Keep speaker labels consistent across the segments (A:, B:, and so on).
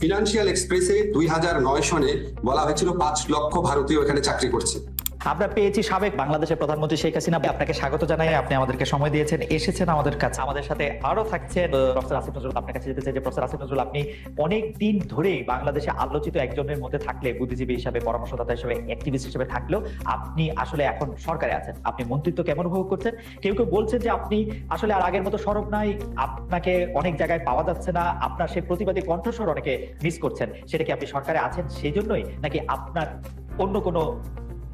A: Financial এক্সপ্রেসে দুই হাজার নয় সনে বলা হয়েছিল পাঁচ লক্ষ ভারতীয় এখানে চাকরি করছে।
B: আমরা পেয়েছি সাবেক বাংলাদেশের প্রধানমন্ত্রী শেখ হাসিনা। আপনাকে স্বাগত জানাই, আপনি আমাদেরকে সময় দিয়েছেন, এসেছেন আমাদের কাছে। আমাদের সাথে আরও থাকছেন প্রফেসর আসিফ নজরুল। আপনার কাছে যেতে চাই যে, প্রফেসর আসিফ নজরুল, আপনি অনেক দিন ধরে বাংলাদেশে আলোচিত একজনের মধ্যে থাকলে, বুদ্ধিজীবী হিসাবে, পরামর্শদাতা হিসেবে অ্যাক্টিভিস্ট হিসেবে থাকলেও আপনি আসলে এখন সরকারে আছেন। আপনি মন্ত্রিত্ব কেমন উপভোগ করছেন? কেউ কেউ বলছেন যে, আপনি আসলে আর আগের মতো সরব নাই, আপনাকে অনেক জায়গায় পাওয়া যাচ্ছে না, আপনার সেই প্রতিবাদী কণ্ঠস্বর অনেকে মিস করছেন। সেটা কি আপনি সরকারে আছেন সেই জন্যই, নাকি আপনার অন্য কোনো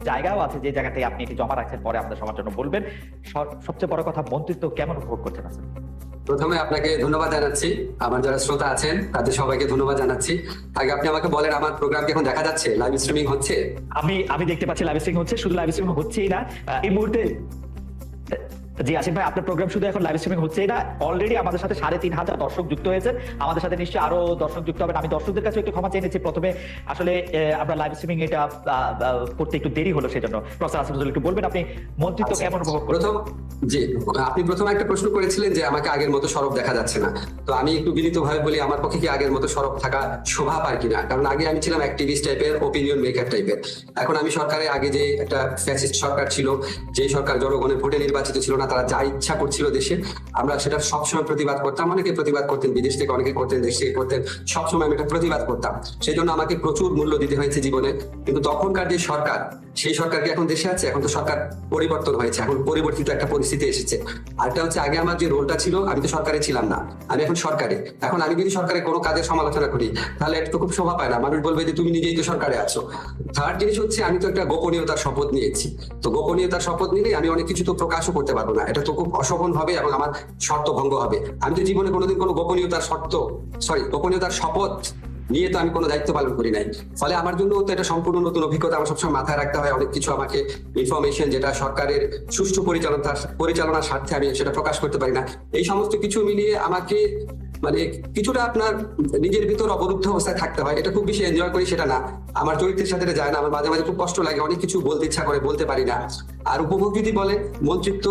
B: জায়গাও আছে যে জায়গাতে আপনি এটি জমা রাখছেন পরে আপনার সবার জন্য বলবেন। সবচেয়ে বড় কথা মন্ত্রিত্ব কেমন উপভোগ করছেন আছেন
A: প্রথমে আপনাকে ধন্যবাদ জানাচ্ছি। আমার যারা শ্রোতা আছেন তাদের সবাইকে ধন্যবাদ জানাচ্ছি। আগে আপনি আমাকে বলেন আমার প্রোগ্রাম কি এখন দেখা যাচ্ছে? লাইভ স্ট্রিমিং হচ্ছে?
B: আমি আমি দেখতে পাচ্ছি লাইভ স্ট্রিমিং হচ্ছে শুধু লাইভ স্ট্রিমিং হচ্ছেই না। এই মুহূর্তে জি আসিফ ভাই আপনার প্রোগ্রাম শুধু এখন লাইভ স্ট্রিমিং হচ্ছেই না। অলরেডি আমাদের সাথে সাড়ে তিন হাজার দর্শক যুক্ত হয়েছে। আমাদের সাথে নিশ্চয়ই আরও দর্শক যুক্ত হবেন আমি দর্শকদের কাছে একটু ক্ষমা চেয়ে নিচ্ছি। প্রথমে আসলে আমরা লাইভ স্ট্রিমিং এটা করতে একটু দেরি হলো সেজন্য। প্রফেসর আসিফ নজরুল একটু বলবেন আপনি মন্ত্রিত্ব
A: আচ্ছা,
B: কেমন উপভোগ
A: প্রথম জি আপনি প্রথম একটা প্রশ্ন করেছিলেন যে আমাকে আগের মতো সরব দেখা যাচ্ছে না। তো আমি একটু বিনীত ভাবে বলি আমার পক্ষে কি আগের মতো সরব থাকা শোভা পার কিনা? কারণ আগে আমি ছিলাম অ্যাক্টিভিস্ট টাইপের ওপিনিয়ন মেকার টাইপের এখন আমি সরকারে আগে যে একটা ফ্যাসিস্ট সরকার ছিল যে সরকার জনগণের ভোটে নির্বাচিত ছিল না তারা যা ইচ্ছা করছিল দেশে আমরা সেটা সবসময় প্রতিবাদ করতাম। অনেকে প্রতিবাদ করতেন বিদেশ থেকে, অনেকে করতেন দেশ থেকে, করতেন সবসময় আমি এটা প্রতিবাদ করতাম। সেই জন্য আমাকে প্রচুর মূল্য দিতে হয়েছে জীবনে। কিন্তু তখনকার যে সরকার, সেই সরকার কি এখন দেশে আছে? এখন তো সরকার পরিবর্তন হয়েছে, এখন পরিবর্তিত একটা পরিস্থিতি এসেছে। আরেকটা হচ্ছে, আগে আমার যে রোলটা ছিল, আমি তো সরকারে ছিলাম না, আমি এখন সরকারে। এখন আমি যদি সরকারে কোনো কাজের সমালোচনা করি, তাহলে এটা তো খুব শোভা পায় না। মানুষ বলবে যে, তুমি নিজেই তো সরকারে আছো। থার্ড জিনিস হচ্ছে, আমি তো একটা গোপনীয়তার শপথ নিয়েছি। তো গোপনীয়তার শপথ নিলে আমি অনেক কিছু তো প্রকাশও করতে পারব না। এটা তো খুব অশোভন হবে এবং আমার শর্ত ভঙ্গ হবে। আমি তো জীবনে কোনোদিন কোনো গোপনীয়তার শর্ত সরি গোপনীয়তার শপথ নিয়ে তো আমি কোনো দায়িত্ব পালন করি নাই। ফলে আমার জন্য তো এটা সম্পূর্ণ নতুন অভিজ্ঞতা। আমার সবসময় মাথায় রাখতে হয় অনেক কিছু আমাকে ইনফরমেশন যেটা সরকারের সুষ্ঠু পরিচালনা পরিচালনার স্বার্থে আমি সেটা প্রকাশ করতে পারি না। এই সমস্ত কিছু মিলিয়ে আমাকে মানে কিছুটা আপনার নিজের ভিতর অবরুদ্ধ অবস্থায় থাকতে হয়। এটা খুব বেশি এনজয় করি সেটা না। আমার চরিত্রের সাথে যায় না। আমার মাঝে মাঝে খুব কষ্ট লাগে, অনেক কিছু বলতে ইচ্ছা করে, বলতে পারি না। আর উপভোগ যদি বলে মন্ত্রিত্ব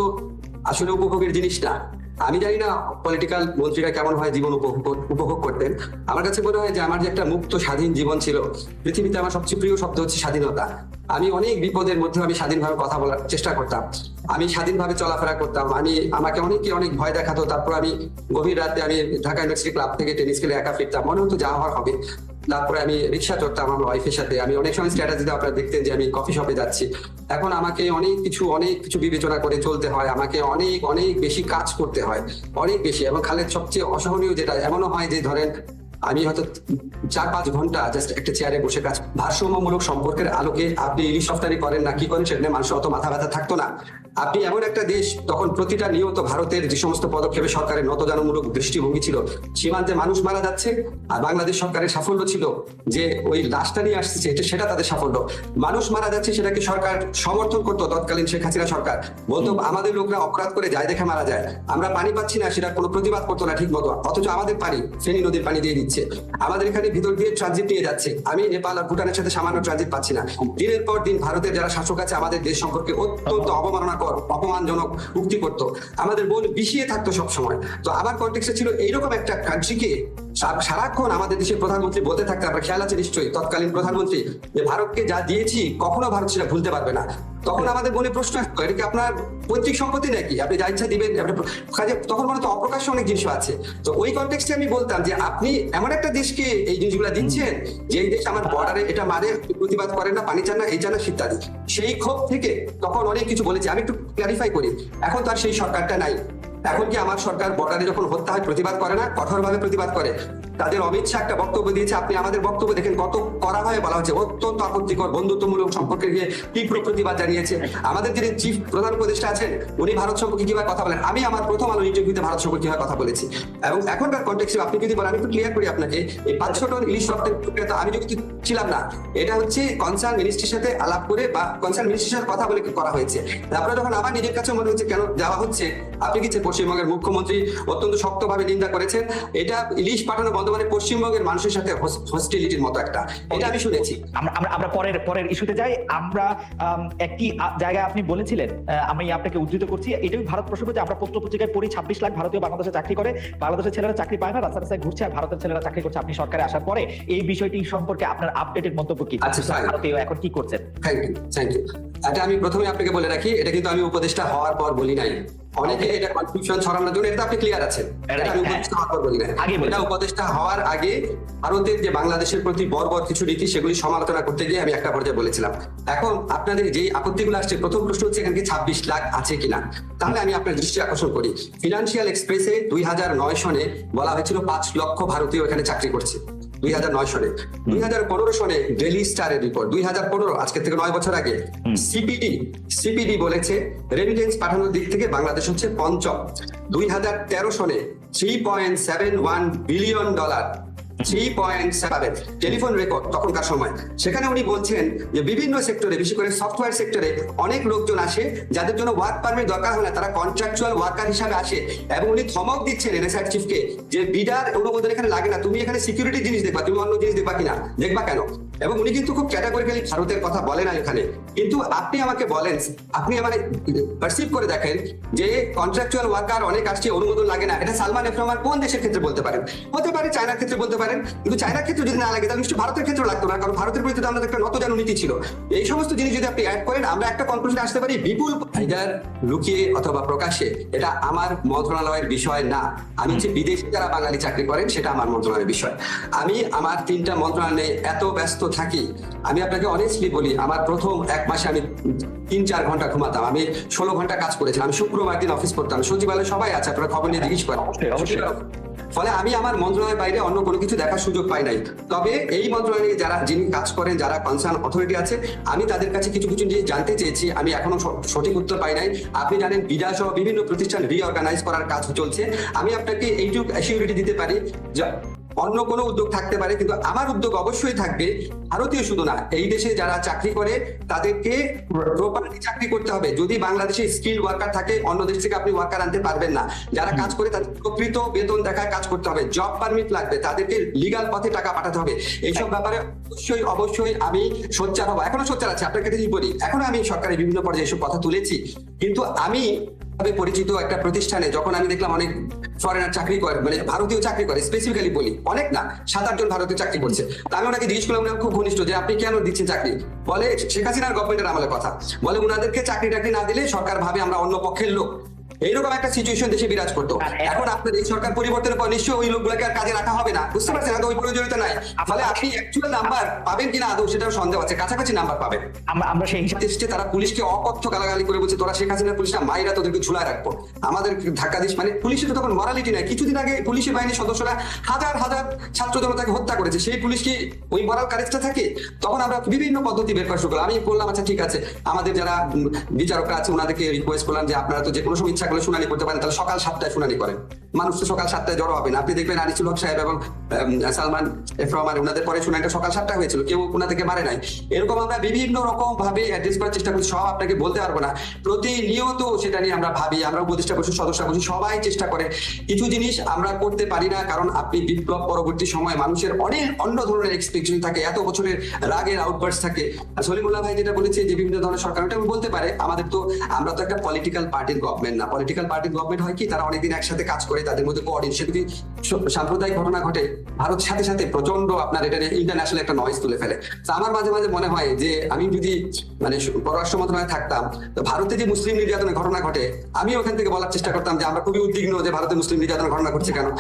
A: আসলে উপভোগের জিনিস না আমি জানি না পলিটিক্যাল মন্ত্রীরা কেমন হয় জীবন উপভোগ করতেন। আমার কাছে মনে হয় যে আমার যে একটা মুক্ত, স্বাধীন জীবন ছিল, পৃথিবীতে আমার সবচেয়ে প্রিয় শব্দ হচ্ছে স্বাধীনতা। আমি অনেক বিপদের মধ্যে আমি স্বাধীনভাবে কথা বলার চেষ্টা করতাম। আমি স্বাধীনভাবে চলাফেরা করতাম। আমি, আমাকে অনেকে অনেক ভয় দেখাতো। তারপর আমি গভীর রাতে আমি ঢাকা ইউনিভার্সিটি ক্লাব থেকে টেনিস খেলে একা ফিরতাম। মনে হতো যা হওয়ার হবে। তারপরে আমি রিক্সা চড়তাম আমার ওয়াইফের সাথে। আমি অনেক সময় স্ট্যাটাস দিতে আপনারা দেখতেন যে আমি কফি শপে যাচ্ছি। এখন আমাকে অনেক কিছু অনেক কিছু বিবেচনা করে চলতে হয়। আমাকে অনেক অনেক বেশি কাজ করতে হয়। অনেক বেশি এবং খালের সবচেয়ে অসহনীয় যেটা, এমনও হয় যে ধরেন আমি হয়তো চার পাঁচ ঘণ্টা জাস্ট একটা চেয়ারে বসে কাজ। ভারসাম্যমূলক সম্পর্কের আলোকে আপনি ইলিশ রফতানি করেন না কি করেন সেখানে মানুষের অত মাথা ব্যথা থাকতো না। আপনি এমন একটা দেশ তখন প্রতিটা নিয়ত ভারতের যে সমস্ত পদক্ষেপে সরকারের নতজানমূলক দৃষ্টিভঙ্গি ছিল সীমান্তে মানুষ মারা যাচ্ছে আর বাংলাদেশ সরকারের সাফল্য ছিল যে ওই লাশটা নিয়ে আসছে এটা সেটা তাদের সাফল্য। মানুষ মারা যাচ্ছে সেটাকে সরকার সমর্থন করতো তৎকালীন শেখ হাসিনা সরকার। বলতো আমাদের লোকরা অপরাধ করে যায় দেখে মারা যায়। আমরা পানি পাচ্ছি না সেটা কোনো প্রতিবাদ করতো না ঠিক মতো। অথচ আমাদের পানি ফেনী নদীর পানি দিয়ে দিচ্ছে। আমাদের এখানে ভিতর দিয়ে ট্রানজিট নিয়ে যাচ্ছে। আমি, নেপাল আর ভুটানের সাথে সামান্য ট্রানজিট পাচ্ছি না। দিনের পর দিন ভারতের যারা শাসক আছে, আমাদের দেশ সম্পর্কে অত্যন্ত অবমাননাকর, অপমানজনক উক্তি করতো আমাদের বোন বিষিয়ে থাকতো সবসময়। তো আমার কন্টেক্সে ছিল এইরকম একটা কান্ট্রিকে সারাক্ষণ আমাদের দেশের প্রধানমন্ত্রী বলতে থাকতে আপনার খেয়াল আছে নিশ্চয়ই, তৎকালীন প্রধানমন্ত্রী, যে ভারতকে যা দিয়েছি, কখনো ভারত সেটা ভুলতে পারবে না। তখন আমাদের মনে প্রশ্ন আসতো, এটা কি আপনার পৈতৃক সম্পত্তি নাকি? আপনি যা ইচ্ছা দিবেন কাজে তখন মনে তো অপ্রকাশ্য অনেক জিনিস আছে। তো ওই কন্টেক্সটে আমি বলতাম যে আপনি এমন একটা দেশকে এই জিনিসগুলো দিচ্ছেন যে এই দেশ আমার বর্ডারে এটা মারে, প্রতিবাদ করেন না, পানি চান না, এই চান ইত্যাদি সেই ক্ষোভ থেকে তখন অনেক কিছু বলেছি। আমি একটু ক্লারিফাই করি, এখন তো আর সেই সরকারটা নাই। এখন কি আমার সরকার বর্ডারে যখন হত্যা হয়, প্রতিবাদ করে না? কঠোরভাবে প্রতিবাদ করে। তাদের অমিত শাহ একটা বক্তব্য দিয়েছে, আপনি আমাদের বক্তব্য দেখেন কত করা হয় বলা হচ্ছে অত্যন্ত আপত্তিকর, বন্ধুত্বমূলক সম্পর্কে গিয়ে তীব্র প্রতিবাদ জানিয়েছে। আমাদের যিনি চিফ প্রধান উপদেষ্টা আছেন, উনি ভারত সম্পর্কে কীভাবে কথা বলেন? আমি আমার প্রথম আলো ইন্টারভিউতে ভারত সম্পর্কে কীভাবে কথা বলেছি। এবং এখনকার কন্টেক্সে আপনি যদি বলেন, আমি একটু ক্লিয়ার করি আপনাকে, এই পাঁচশো টন ইলিশ রপ্তানি প্রক্রিয়া আমি যদি ছিলাম না, এটা হচ্ছে কনসার্ন মিনিস্ট্রির সাথে আলাপ করে বা কনসার্ন মিনিস্ট্রির সাথে কথা বলে করা হয়েছে? তারপরে যখন আমার নিজের কাছে মনে হচ্ছে কেন যাওয়া হচ্ছে, আপনি কি পশ্চিমবঙ্গের মুখ্যমন্ত্রী অত্যন্ত শক্তভাবে নিন্দা করেছেন। এটা ইলিশ পাঠানো বন্ধ মানে পশ্চিমবঙ্গের মানুষের সাথে হস্টিলিটির মতো একটা। এটা আমি শুনেছি।
B: আমরা পরের পরের ইস্যুতে যাই। আমরা একটি জায়গায় আপনি বলেছিলেন আমি আপনাকে উদ্ধৃত করছি। এটাই ভারত প্রসঙ্গ যে আমরা পত্র পত্রিকায় পড়ি ছাব্বিশ লাখ ভারতীয় বাংলাদেশে চাকরি করে বাংলাদেশের ছেলেরা চাকরি পায় না রাস্তা রাস্তায় ঘুরছে আর ভারতের ছেলেরা চাকরি করছে আপনি সরকারে আসার পরে। এই বিষয়টি সম্পর্কে আপনার আপডেটেড মন্তব্য কি?
A: আচ্ছা,
B: ভারতীয় এখন কি করছেন?
A: থ্যাংক ইউ থ্যাংক ইউ এটা আমি প্রথমে আপনাকে বলে রাখি এটা কিন্তু আমি উপদেষ্টা হওয়ার পর বলি নাই। অনেকে এটা কনফিউশন ছড়ানোর জন্য এটা আপনি ক্লিয়ার আছেন। আমি
B: হ্যাঁ।
A: উপদেষ্টা হওয়ার বলি নাই এটা উপদেষ্টা হওয়ার আগে ভারতের যে বাংলাদেশের প্রতি বর্বর কিছু নীতি সেগুলি সমালোচনা করতে গিয়ে আমি একটা পর্যায়ে বলেছিলাম। এখন আপনাদের যে আপত্তিগুলো আসছে প্রথম প্রশ্ন হচ্ছে এখানে কি ছাব্বিশ লাখ আছে কিনা? তাহলে আমি আপনার দৃষ্টি আকর্ষণ করি। ফিনান্সিয়াল এক্সপ্রেসে দুই হাজার নয় সনে বলা হয়েছিল পাঁচ লক্ষ ভারতীয় এখানে চাকরি করছে। দুই হাজার নয় সনে দুই হাজার পনেরো সনে ডেলি স্টারের রিপোর্ট দুই হাজার পনেরো আজকে থেকে নয় বছর আগে। সিপিডি সিপিডি বলেছে রেমিটেন্স পাঠানোর দিক থেকে বাংলাদেশ হচ্ছে পঞ্চম। দুই হাজার তেরো সনে three point seven one billion dollar three point seven telephone record তখনকার সময়। সেখানে উনি বলছেন যে বিভিন্ন সেক্টরে বিশেষ করে সফটওয়্যার সেক্টরে অনেক লোকজন আসে, যাদের জন্য ওয়ার্ক পারমিট দরকার হয় না, তারা কন্ট্রাকচুয়াল ওয়ার্কার হিসাবে আসে এবং উনি ধমক দিচ্ছেন এনএসআর চিফকে যে বিডার অনুমোদন এখানে লাগে না, তুমি এখানে সিকিউরিটি জিনিস দেখবা, তুমি অন্য জিনিস দেখবা কিনা, দেখবা কেন? এবং উনি কিন্তু খুব ক্যাটাগরিক্যালি ভারতের কথা বলেন না এখানে। কিন্তু আপনি আমাকে বলেন, আপনি আমার পারসিভ করে দেখেন যে কন্ট্রাকচুয়াল ওয়ার্কার অনেক আসছে, অনুমোদন লাগে না। এটা সালমান এফ রহমান কোন দেশের ক্ষেত্রে বলতে পারেন? হতে পারে চায়নার ক্ষেত্রে বলতে পারেন, কিন্তু চায়নার ক্ষেত্রে যদি না লাগে, তাহলে নিশ্চয়ই ভারতের ক্ষেত্রে লাগতো না, কারণ ভারতের তো আমাদের একটা নতজানু নীতি ছিল। এই সমস্ত জিনিস যদি আপনি অ্যাড করেন, আমরা একটা কনক্লুশনে আসতে পারি, বিপুল আইদার লুকিয়ে অথবা প্রকাশ্যে এটা আমার মন্ত্রণালয়ের বিষয় না। আমি হচ্ছে বিদেশে যারা বাঙালি চাকরি করেন, সেটা আমার মন্ত্রণালয়ের বিষয়। আমি আমার তিনটা মন্ত্রণালয়ে এত ব্যস্ত থাকি আমি আপনাকে অনেস্টলি বলি আমার প্রথম এক মাসে আমি তিন চার ঘণ্টা ঘুমাতাম। আমি ষোলো ঘণ্টা কাজ করেছিলাম। আমি শুক্রবার দিন অফিস করতাম সচিবালয় সবাই আছে আপনারা খবর নিয়ে জিজ্ঞেস করেন। ফলে আমি আমার মন্ত্রণালয়ের বাইরে অন্য কোনো কিছু দেখার সুযোগ পাই নাই। তবে এই মন্ত্রণালয়ে যারা যিনি কাজ করেন যারা কনসার্ন অথরিটি আছে আমি তাদের কাছে কিছু কিছু জিনিস জানতে চেয়েছি। আমি এখনও সঠিক উত্তর পাই নাই। আপনি জানেন বিডা সহ বিভিন্ন প্রতিষ্ঠান রিঅর্গানাইজ করার কাজ চলছে। আমি আপনাকে এইটুকু অ্যাসিউরিটি দিতে পারি অন্য কোনো উদ্যোগ থাকতে পারে কিন্তু আমার উদ্যোগ অবশ্যই থাকবে ভারতীয় শুধু না। এই দেশে যারা চাকরি করে তাদেরকে প্রপারলি চাকরি করতে হবে। যদি বাংলাদেশে স্কিল ওয়ার্কার থাকে অন্য দেশ থেকে আপনি ওয়ার্কার আনতে পারবেন না। যারা কাজ করে তাদের প্রকৃত বেতন দেখায় কাজ করতে হবে। জব পারমিট লাগবে তাদেরকে লিগাল পথে টাকা পাঠাতে হবে। এইসব ব্যাপারে অবশ্যই অবশ্যই আমি সোচ্চার হব। এখনও সোচ্চার আছে আপনার কাছে বলি? এখনও আমি সরকারের বিভিন্ন পর্যায়ে এসব কথা তুলেছি। কিন্তু আমি পরিচিত একটা প্রতিষ্ঠানে যখন আমি দেখলাম অনেক ফরেনার চাকরি করে মানে ভারতীয় চাকরি করে স্পেসিফিক্যালি বলি। অনেক না, সাত, আটজন ভারতীয় চাকরি করছে। তা আমি ওনাকে জিজ্ঞেস করলাম খুব ঘনিষ্ঠ, যে আপনি কেন দিচ্ছেন চাকরি? বলে, শেখ হাসিনার গভর্নমেন্টের আমলের কথা। বলে ওনাদেরকে চাকরি টাকরি না দিলে সরকার ভাবে আমরা অন্য পক্ষের লোক। এইরকম একটা সিচুয়েশন দেশে বিরাজ করতো।
B: এখন-
A: এখন আপনার এই সরকার পরিবর্তনের পর নিশ্চয়ই ওই লোকগুলোকে আর কাজে রাখা হবে না। বুঝতে পারছেন? ওই প্রয়োজনীয়তা নাই। ফলে আপনি অ্যাকচুয়াল নাম্বার পাবেন কিনা আদৌ সেটাও সন্দেহ আছে। কাছাকাছি নাম্বার পাবেন।
B: আমরা আমরা সেই হিসাবে
A: এসছে তারা পুলিশকে অকথ্য গালাগালি করে বলছে তোরা শেখ হাসিনার পুলিশটা মাইরা তোদেরকে ঝুলায় রাখব। আমাদের ধাক্কা দিস। মানে পুলিশের তো তখন মরালিটি নাই। কিছুদিন আগে পুলিশের বাহিনীর সদস্যরা হাজার হাজার ছাত্র জনতাকে হত্যা করেছে। সেই পুলিশ কি ওই মরাল কারেজটা থাকে? তখন আমরা বিভিন্ন পদ্ধতি বের করা শুরু করলাম। আমি বললাম আচ্ছা ঠিক আছে। আমাদের যারা বিচারকরা আছে ওনাদেরকে রিকোয়েস্ট করলাম যে আপনারা তো যে কোনো সময় ইচ্ছা শুনানি করতে পারেন তাহলে সকাল সাতটায় শুনানি করেন। মানুষ তো সকাল সাতটায় জড়ো হবে না। আপনি দেখবেন আনিসুল হক সাহেব এবং সালমান এফ রহমান ওনাদের পরে শুনানিটা সকাল সাতটায় হয়েছিল, কেউ ওনাদেরকে মারে নাই। এরকম আমরা বিভিন্ন রকম ভাবে অ্যাড্রেস করার চেষ্টা করছি, সব আপনাকে বলতে পারব না। প্রতিনিয়ত সেটা নিয়ে আমরা ভাবি, আমরা উপদেষ্টা পরিষদ সদস্য বসি, সবাই চেষ্টা করে। কিছু জিনিস আমরা করতে পারি না, কারণ আপনি বিপ্লব পরবর্তী সময়ে মানুষের অনেক অন্য ধরনের এক্সপেকটেশন থাকে, এত বছরের রাগের আউটবার্স থাকে। সলিমুল্লাহ ভাই যেটা বলেছে যে বিভিন্ন ধরনের সরকার, ওটা বলতে পারে, আমাদের তো, আমরা তো একটা পলিটিক্যাল পার্টির গভর্নমেন্ট না। পলিটিক্যাল পার্টির গভর্নমেন্ট হয় কি, তারা অনেকদিন একসাথে কাজ করে তাদের মধ্যে কোঅর্ডিনেশন যদি সাম্প্রদায়িক ঘটনা ঘটে, ভারত সাথে সাথে প্রচণ্ড আপনার এটা ইন্টারন্যাশনাল একটা নয়েজ তুলে ফেলে। তো আমার মাঝে মাঝে মনে হয় যে আমি যদি মানে পররাষ্ট্র মন্ত্রণালয়ে থাকতাম, তো ভারতে যে মুসলিম নির্যাতনের ঘটনা ঘটে, আমি ওখান থেকে বলার চেষ্টা করতাম যে আমরা খুবই উদ্বিগ্ন যে ভারতে মুসলিম নির্যাতনের ঘটনা ঘটছে কেন।